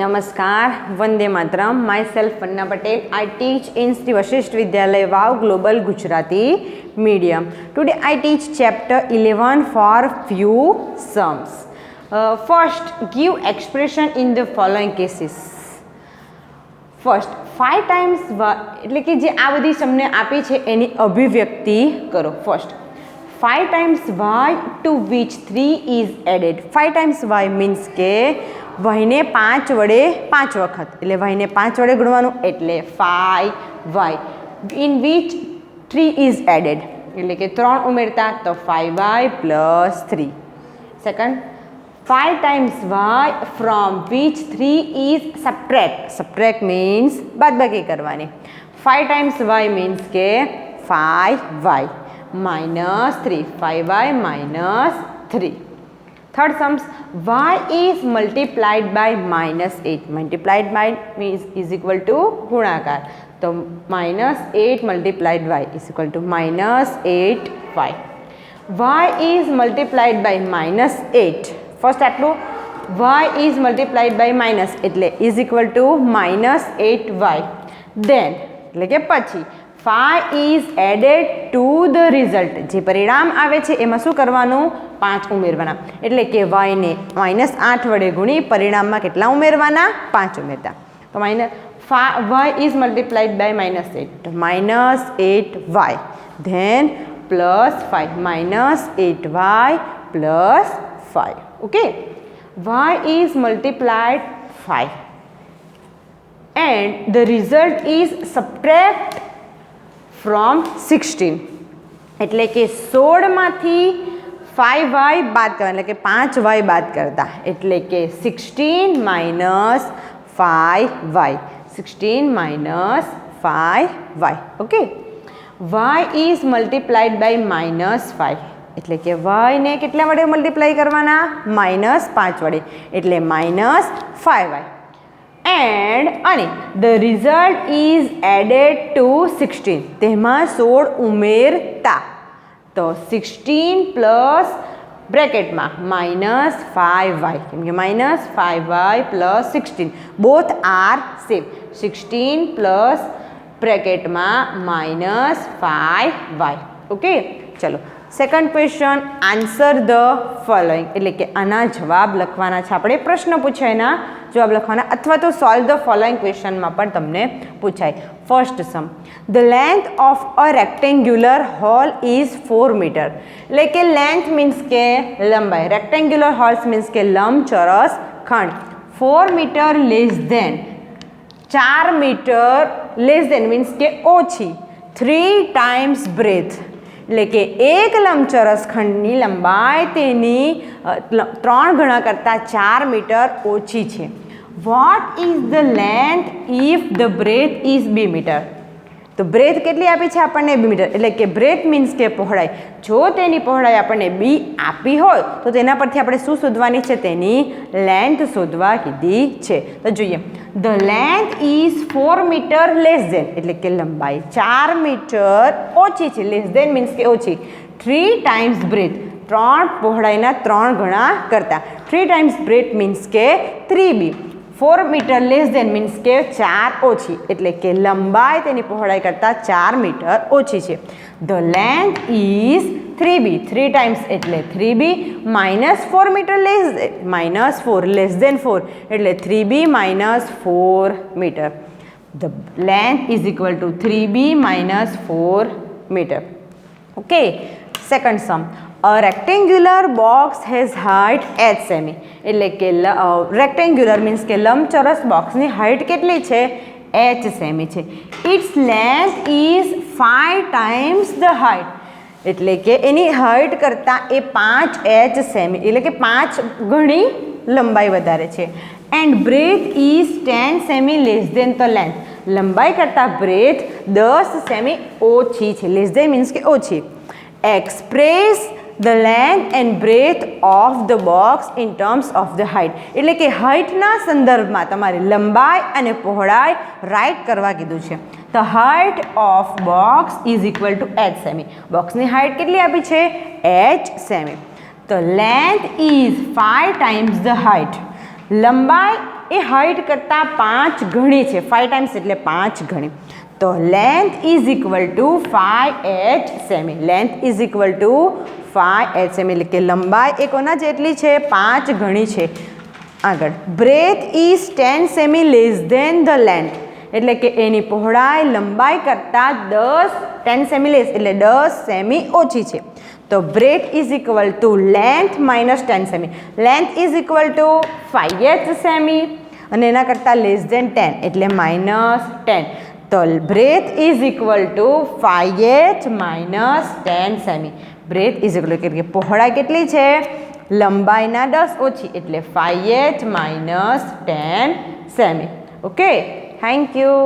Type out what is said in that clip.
નમસ્કાર વંદે માતરમ myself Panna Patel I teach in Shri Vashishtha Vidyalaya Vav global Gujarati medium today I teach chapter eleven for few sums first give expression in the following cases first five times એટલે કે જે આ બધી તમને આપી છે એની અભિવ્યક્તિ કરો first five times Y to which three is added five times Y means કે વહીને પાંચ વડે પાંચ વખત એટલે વહીને પાંચ વડે ગુણવાનું એટલે five Y in which three is added એટલે કે ત્રણ ઉમેરતા તો five Y plus three second five times Y from which three is subtract subtract means બાદબાકી કરવાની ફાઈવ ટાઈમ્સ વાય મીન્સ કે five Y minus three five Y minus three Third sums y is multiplied by minus 8 multiplied by means is equal to ગુણાકાર તો minus 8 multiplied y is equal to minus 8y y is multiplied by minus 8 first આટલું y is multiplied by minus એટલે is equal to minus 8y then એટલે કે પછી phi is added to the result જે પરિણામ આવે છે એમાં શું કરવાનું પાંચ ઉમેરવાના એટલે કે વાયને માઇનસ આઠ વડે ગુણી પરિણામમાં કેટલા ઉમેરવાના પાંચ ઉમેરતા તો minus five Y is multiplied by minus eight minus eight Y then plus five minus eight Y plus five okay Y is multiplied five and the result is subtract from sixteen એટલે કે સોળમાંથી five Y બાદ કરવા એટલે કે પાંચ Y બાદ કરતા એટલે કે sixteen minus five Y sixteen minus five Y okay Y is multiplied by minus five એટલે કે વાયને કેટલા વડે મલ્ટીપ્લાય કરવાના માઇનસ પાંચ વડે એટલે માઇનસ ફાઈવ વાય એન્ડ અને the result is added to sixteen તેમાં સોળ ઉમેરતા તો સિક્સટીન પ્લસ બ્રેકેટમાં માઇનસ ફાઇવ વાય કેમ કે minus five Y plus sixteen both are same sixteen plus બ્રેકેટમાં માઇનસ ફાઇવ વાય ઓકે ચલો second question answer the following એટલે કે આના જવાબ લખવાના છે આપણે પ્રશ્ન પૂછાયના જવાબ લખવાના અથવા તો સોલ્વ ધ ફોલોઈંગ ક્વેશ્ચનમાં પણ તમને પૂછાય first sum the length of a rectangular hall is four metre એટલે કે લેન્થ મીન્સ કે લંબાઈ રેક્ટેન્ગ્યુલર હોલ્સ મીન્સ કે લંબ ચોરસ ખંડ ફોર મીટર લેસ ધેન ચાર મીટર લેસ ધેન મીન્સ કે ઓછી થ્રી ટાઈમ્સ બ્રેથ लेके एक लमचरस खंड की लंबाई तेनी त्र गणा करता चार मीटर ओछी है what is the length if the breadth is B metre તો બ્રેથ કેટલી આપી છે આપણને બી મીટર એટલે કે બ્રેથ મીન્સ કે પહોળાઈ જો તેની પહોળાઈ આપણને બી આપી હોય તો તેના પરથી આપણે શું શોધવાની છે તેની લેન્થ શોધવા કીધી છે તો જોઈએ the length is four metre less than એટલે કે લંબાઈ ચાર મીટર ઓછી છે લેસ ધેન મીન્સ કે ઓછી થ્રી ટાઈમ્સ બ્રેથ ત્રણ પહોળાઈના ત્રણ ગણા કરતાં થ્રી ટાઈમ્સ બ્રેથ મીન્સ કે three B four metre less than means કે ચાર ઓછી એટલે કે લંબાઈ તેની પહોળાઈ કરતાં ચાર મીટર ઓછી છે the length is three B three times એટલે three B minus four metre less minus four less than four એટલે three B minus four metre the length is equal to three B minus four metre okay second sum a rectangular box has height H cm એટલે કે rectangular means કે લંબચોરસ બોક્સની height કેટલી છે H cm છે its length is five times the height એટલે કે એની હાઇટ કરતાં એ પાંચ એચ સેમી એટલે કે પાંચ ગણી લંબાઈ વધારે છે and breadth is ten cm less than the length લંબાઈ કરતાં બ્રેથ દસ સેમી ઓછી છે લેસ દેન મીન્સ કે ઓછી express the length and breadth of the box in terms of the height એટલે કે હાઇટના સંદર્ભમાં તમારે લંબાઈ અને પહોળાઈ રાઈટ કરવા કીધું છે the height of box is equal to H cm બોક્સની હાઇટ કેટલી આપી છે એચ સેમી તો length is five times the height લંબાઈ એ હાઇટ કરતાં પાંચ ગણી છે ફાઇવ ટાઈમ્સ એટલે પાંચ ગણી તો length is equal to five H cm length is equal to five hmm e એટલે કે લંબાઈ એ કોના જેટલી છે પાંચ ગણી છે આગળ breadth is ten cm less than the length એટલે કે એની પહોળાઈ લંબાઈ કરતાં દસ ટેન સેમી લેસ એટલે દસ સેમી ઓછી છે તો breadth is equal to length minus ten cm length is equal to H cm અને એના કરતાં લેસ ધેન ટેન એટલે માઇનસ ટેન તો breadth is equal to H minus ten cm breadth is એટલે કે પહોળાઈ કેટલી છે લંબાઈના દસ ઓછી એટલે five H minus ten cm okay thank you